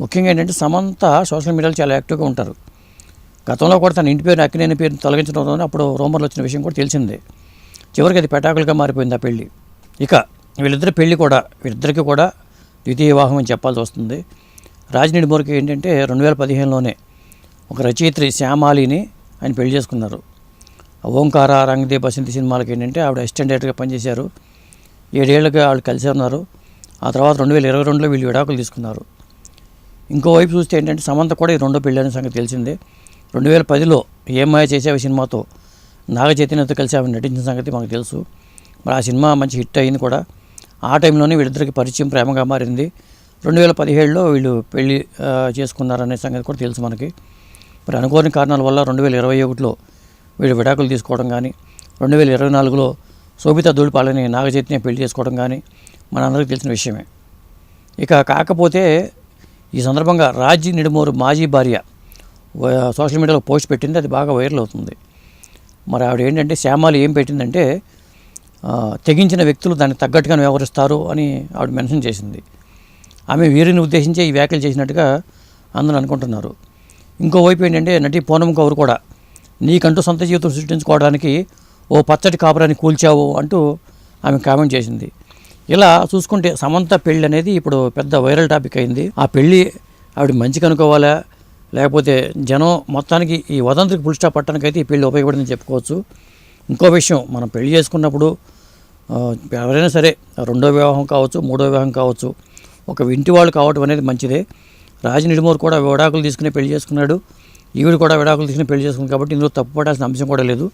ముఖ్యంగా ఏంటంటే సమంత సోషల్ మీడియాలో చాలా యాక్టివ్గా ఉంటారు. గతంలో కూడా తన ఇంటి పేరు అక్కినేని పేరు తొలగించడం వల్ల అప్పుడు రూమర్లు వచ్చిన విషయం కూడా తెలిసిందే. చివరికి అది పెటాకులుగా మారిపోయింది ఆ పెళ్ళి ఇక వీళ్ళిద్దరి పెళ్ళి కూడా వీళ్ళిద్దరికి కూడా ద్వితీయ వివాహం అని చెప్పాల్సి వస్తుంది. రాజనీడి మోరికి ఏంటంటే రెండు వేల పదిహేనులోనే ఒక రచయిత్రి శ్యామాలిని ఆయన పెళ్ళి చేసుకున్నారు. ఓంకార రంగదీప్ బసంతి సినిమాలకి ఏంటంటే ఆవిడ అసిస్టెంట్ డైరెక్టర్గా పనిచేశారు. ఏడేళ్ళుగా వాళ్ళు కలిసి ఉన్నారు. ఆ తర్వాత రెండు వేల ఇరవై రెండులో వీళ్ళు విడాకులు తీసుకున్నారు. ఇంకోవైపు చూస్తే ఏంటంటే సమంత కూడా ఈ రెండో పెళ్ళైన సంగతి తెలిసిందే. రెండు వేల పదిలో ఏమాయ చేసేవి సినిమాతో నాగ చైతన్యతో కలిసి ఆమె నటించిన సంగతి మాకు తెలుసు. మరి ఆ సినిమా మంచి హిట్ అయింది కూడా. ఆ టైంలోనే వీళ్ళిద్దరికి పరిచయం ప్రేమగా మారింది. రెండు వేల పదిహేడులో వీళ్ళు పెళ్ళి చేసుకున్నారనే సంగతి కూడా తెలుసు మనకి. మరి అనుకోని కారణాల వల్ల రెండు వేల ఇరవై ఒకటిలో వీళ్ళు విడాకులు తీసుకోవడం కానీ రెండు వేల ఇరవై నాలుగులో శోభిత దూడిపాలని నాగ చైతన్య పెళ్ళి చేసుకోవడం కానీ మనందరికీ తెలిసిన విషయమే. ఇక కాకపోతే ఈ సందర్భంగా రాజీ నిడుమూరు మాజీ భార్య సోషల్ మీడియాలో పోస్ట్ పెట్టింది. అది బాగా వైరల్ అవుతుంది. మరి ఆవిడ ఏంటంటే శ్యామాలు ఏం పెట్టిందంటే తెగించిన వ్యక్తులు దానికి తగ్గట్టుగానే వ్యవహరిస్తారు అని ఆవిడ మెన్షన్ చేసింది. ఆమె వీరిని ఉద్దేశించి ఈ వ్యాఖ్యలు చేసినట్టుగా అందరూ అనుకుంటున్నారు. ఇంకోవైపు ఏంటంటే నటి పూనం కౌరు కూడా నీకంటూ సొంత జీవితం సృష్టించుకోవడానికి ఓ పచ్చటి కాపురాన్ని కూల్చావు అంటూ ఆమె కామెంట్ చేసింది. ఇలా చూసుకుంటే సమంత పెళ్ళి అనేది ఇప్పుడు పెద్ద వైరల్ టాపిక్ అయింది. ఆ పెళ్ళి ఆవిడ మంచి కనుకోవాలా లేకపోతే జనం మొత్తానికి ఈ వదంతికి ఫుల్ స్టాప్ పట్టడానికైతే ఈ పెళ్ళి ఉపయోగపడిందని చెప్పుకోవచ్చు. ఇంకో విషయం మనం పెళ్ళి చేసుకున్నప్పుడు ఎవరైనా సరే రెండో వివాహం కావచ్చు మూడో వివాహం కావచ్చు ఒక ఇంటి వాళ్ళు కావటం అనేది మంచిదే. రాజు నిడుమూరు కూడా విడాకులు తీసుకుని పెళ్ళి చేసుకున్నాడు. ఈవిడ కూడా విడాకులు తీసుకుని పెళ్ళి చేసుకున్నాడు కాబట్టి ఇందులో తప్పుపడాల్సిన అంశం కూడా లేదు.